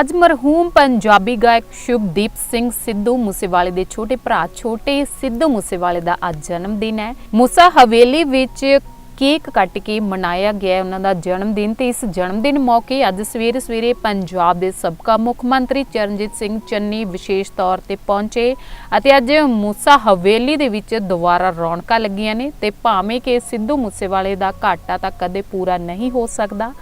ਅੱਜ ਮਰਹੂਮ ਪੰਜਾਬੀ ਗਾਇਕ ਸ਼ੁਭਦੀਪ ਸਿੰਘ ਸਿੱਧੂ ਮੂਸੇਵਾਲੇ ਦੇ ਛੋਟੇ ਭਰਾ, ਛੋਟੇ ਸਿੱਧੂ ਮੂਸੇਵਾਲੇ ਦਾ ਅੱਜ ਜਨਮ ਦਿਨ ਹੈ। ਮੂਸਾ ਹਵੇਲੀ ਵਿੱਚ ਕੇਕ ਕੱਟ ਕੇ ਮਨਾਇਆ ਗਿਆ ਉਹਨਾਂ ਦਾ ਜਨਮ ਦਿਨ ਤੇ ਇਸ ਜਨਮ ਦਿਨ ਮੌਕੇ ਅੱਜ ਸਵੇਰੇ ਸਵੇਰੇ ਪੰਜਾਬ ਦੇ ਸਾਬਕਾ ਮੁੱਖ ਮੰਤਰੀ ਚਰਨਜੀਤ ਸਿੰਘ ਚੰਨੀ ਵਿਸ਼ੇਸ਼ ਤੌਰ ਤੇ ਪਹੁੰਚੇ ਅਤੇ ਅੱਜ ਮੂਸਾ ਹਵੇਲੀ ਦੇ ਵਿੱਚ ਦੁਬਾਰਾ ਰੌਣਕਾਂ ਲੱਗੀਆਂ ਨੇ ਤੇ ਭਾਵੇਂ ਕਿ ਸਿੱਧੂ ਮੂਸੇਵਾਲੇ ਦਾ ਘਾਟਾ ਤਾਂ ਕਦੇ ਪੂਰਾ ਨਹੀਂ ਹੋ ਸਕਦਾ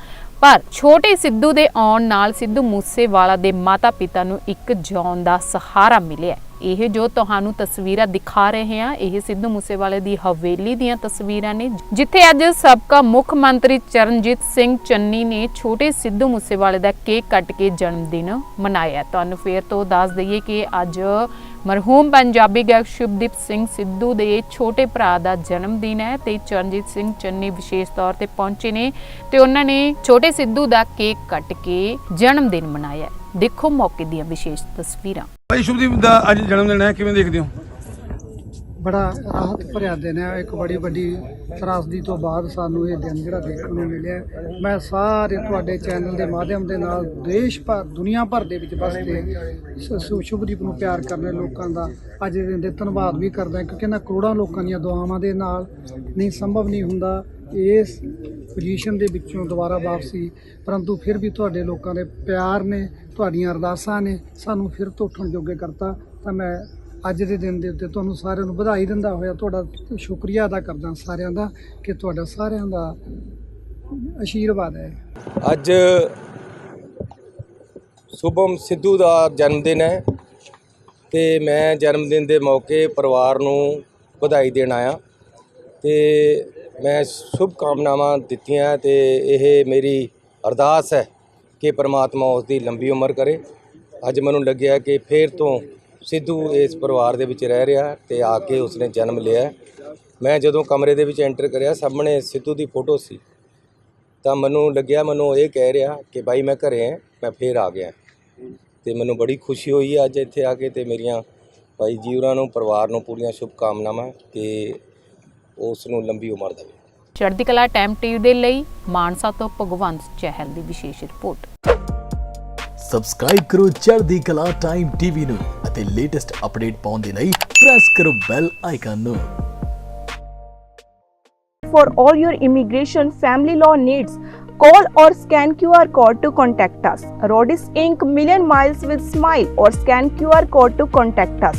ਪਰ ਛੋਟੇ ਸਿੱਧੂ ਦੇ ਆਉਣ ਨਾਲ ਸਿੱਧੂ ਮੂਸੇਵਾਲਾ ਦੇ ਮਾਤਾ-ਪਿਤਾ ਨੂੰ ਇੱਕ ਜਿਉਣ ਦਾ ਸਹਾਰਾ ਮਿਲਿਆ ਇਹ ਜੋ ਤੁਹਾਨੂੰ ਤਸਵੀਰਾਂ ਦਿਖਾ ਰਹੇ ਹਾਂ, ਇਹ ਸਿੱਧੂ ਮੂਸੇਵਾਲੇ ਦੀ ਹਵੇਲੀ ਦੀਆਂ ਤਸਵੀਰਾਂ ਨੇ, ਜਿੱਥੇ ਅੱਜ ਸਾਬਕਾ ਮੁੱਖ ਮੰਤਰੀ ਚਰਨਜੀਤ ਸਿੰਘ ਚੰਨੀ ਨੇ ਛੋਟੇ ਸਿੱਧੂ ਮੂਸੇਵਾਲੇ ਦਾ ਕੇਕ ਕੱਟ ਕੇ ਜਨਮ ਦਿਨ ਮਨਾਇਆ ਤੁਹਾਨੂੰ ਫੇਰ ਤੋਂ ਦੱਸ ਦਈਏ ਕਿ ਅੱਜ ਮਰਹੂਮ ਪੰਜਾਬੀ ਗਾਇਕ ਸ਼ੁਭਦੀਪ ਸਿੰਘ ਸਿੱਧੂ ਦੇ ਛੋਟੇ ਭਰਾ ਦਾ ਜਨਮ ਦਿਨ ਹੈ ਤੇ ਚਰਨਜੀਤ ਸਿੰਘ ਚੰਨੀ ਵਿਸ਼ੇਸ਼ ਤੌਰ ਤੇ ਪਹੁੰਚੇ ਨੇ ਤੇ ਉਹਨਾਂ ਨੇ ਛੋਟੇ ਸਿੱਧੂ ਦਾ ਕੇਕ ਕੱਟ ਕੇ ਜਨਮ ਦਿਨ ਮਨਾਇਆ ਦੇਖੋ ਮੌਕੇ ਦੀਆਂ ਵਿਸ਼ੇਸ਼ ਤਸਵੀਰਾਂ। ਭਾਈ ਸ਼ੁਭਦੀਪ ਦਾ ਅੱਜ ਜਨਮ ਦਿਨ ਹੈ, ਕਿਵੇਂ ਦੇਖਦੇ ਹੋ? ਬੜਾ ਰਾਹਤ ਭਰਿਆ ਦਿਨ ਹੈ। ਇੱਕ ਬੜੀ ਵੱਡੀ ਤਰਾਸਦੀ ਤੋਂ ਬਾਅਦ ਸਾਨੂੰ ਇਹ ਦਿਨ ਜਿਹੜਾ ਦੇਖਣ ਨੂੰ ਮਿਲਿਆ ਮੈਂ ਸਾਰੇ ਤੁਹਾਡੇ ਚੈਨਲ ਦੇ ਮਾਧਿਅਮ ਦੇ ਨਾਲ ਦੇਸ਼ ਭਰ, ਦੁਨੀਆ ਭਰ ਦੇ ਵਿੱਚ ਵਸਦੇ ਸ਼ੁਭਦੀਪ ਨੂੰ ਪਿਆਰ ਕਰਨ ਵਾਲੇ ਲੋਕਾਂ ਦਾ। ਅੱਜ ਦੇ ਦਿਨ ਦੇ ਧੰਨਵਾਦ ਵੀ ਕਰਦਾ ਕਿਉਂਕਿ ਇਹਨਾਂ ਕਰੋੜਾਂ ਲੋਕਾਂ ਦੀਆਂ ਦੁਆਵਾਂ ਦੇ ਨਾਲ ਨਹੀਂ ਸੰਭਵ ਨਹੀਂ ਹੁੰਦਾ ਇਸ ਪੋਜੀਸ਼ਨ ਦੇ ਵਿੱਚੋਂ ਦੁਬਾਰਾ ਵਾਪਸੀ। ਪਰੰਤੂ ਫਿਰ ਵੀ ਤੁਹਾਡੇ ਲੋਕਾਂ ਦੇ ਪਿਆਰ ਨੇ, ਤੁਹਾਡੀਆਂ ਅਰਦਾਸਾਂ ਨੇ, ਸਾਨੂੰ ਫਿਰ ਤੋਂ ਉੱਠਣ ਜੋਗੇ ਕਰਤਾ ਤਾਂ ਮੈਂ ਅੱਜ ਦੇ ਦਿਨ ਦੇ ਉੱਤੇ ਤੁਹਾਨੂੰ ਸਾਰਿਆਂ ਨੂੰ ਵਧਾਈ ਦਿੰਦਾ ਹੋਇਆ। ਤੁਹਾਡਾ ਸ਼ੁਕਰੀਆ ਅਦਾ ਕਰਦਾ ਸਾਰਿਆਂ ਦਾ ਕਿ ਤੁਹਾਡਾ ਸਾਰਿਆਂ ਦਾ ਆਸ਼ੀਰਵਾਦ ਹੈ। ਅੱਜ ਸ਼ੁਭਮ ਸਿੱਧੂ ਦਾ ਜਨਮ ਦਿਨ ਹੈ ਤੇ ਮੈਂ ਜਨਮ ਦਿਨ ਦੇ ਮੌਕੇ ਪਰਿਵਾਰ ਨੂੰ ਵਧਾਈ ਦੇਣ ਆਇਆ ਤੇ ਮੈਂ ਸ਼ੁਭ ਕਾਮਨਾਵਾਂ ਦਿੱਤੀਆਂ ਤੇ ਇਹ ਮੇਰੀ ਅਰਦਾਸ ਹੈ ਕਿ ਪ੍ਰਮਾਤਮਾ ਉਸ ਦੀ ਲੰਬੀ ਉਮਰ ਕਰੇ। ਅੱਜ ਮੈਨੂੰ ਲੱਗਿਆ ਕਿ ਫੇਰ ਤੋਂ ਸਿੱਧੂ ਇਸ ਪਰਿਵਾਰ ਦੇ ਵਿੱਚ ਰਹਿ ਰਿਹਾ ਤੇ ਆ ਕੇ ਉਸਨੇ ਜਨਮ ਲਿਆ। ਮੈਂ ਜਦੋਂ ਕਮਰੇ ਦੇ ਵਿੱਚ ਐਂਟਰ ਕਰਿਆ ਸਾਹਮਣੇ ਸਿੱਧੂ ਦੀ ਫੋਟੋ ਸੀ। ਤਾਂ ਮੈਨੂੰ ਲੱਗਿਆ ਮੈਨੂੰ ਇਹ ਕਹਿ ਰਿਹਾ ਕਿ ਭਾਈ ਮੈਂ ਘਰੇ ਹਾਂ ਮੈਂ ਫੇਰ ਆ ਗਿਆ। ਤੇ ਮੈਨੂੰ ਬੜੀ ਖੁਸ਼ੀ ਹੋਈ ਅੱਜ ਇੱਥੇ ਆ ਕੇ ਤੇ ਮੇਰੀਆਂ ਭਾਈ ਜੀ ਹੋਰਾਂ ਨੂੰ ਪਰਿਵਾਰ ਨੂੰ ਪੂਰੀਆਂ ਸ਼ੁਭ ਕਾਮਨਾਵਾਂ ਕਿ ਉਸ ਨੂੰ ਲੰਬੀ ਉਮਰ ਦੇਵੇ। ਚੜ੍ਹਦੀ ਕਲਾ ਟਾਈਮ ਟੀਵੀ ਦੇ ਲਈ ਮਾਨਸਾ ਤੋਂ ਭਗਵੰਤ ਚਹਿਲ ਦੀ ਵਿਸ਼ੇਸ਼ ਰਿਪੋਰਟ। ਸਬਸਕ੍ਰਾਈਬ ਕਰੋ ਚੜ੍ਹਦੀ ਕਲਾ ਟਾਈਮ ਟੀਵੀ ਨੂੰ। ಮತ್ತೆ ಲೇಟೆಸ್ಟ್ ಅಪ್ಡೇಟ್ పొందినై ప్రెస్ కరో బెల్ ఐకాన్ ను For all your immigration family law needs, call or scan QR code to contact us. Rodis Inc. Million Miles with Smile or scan QR code to contact us.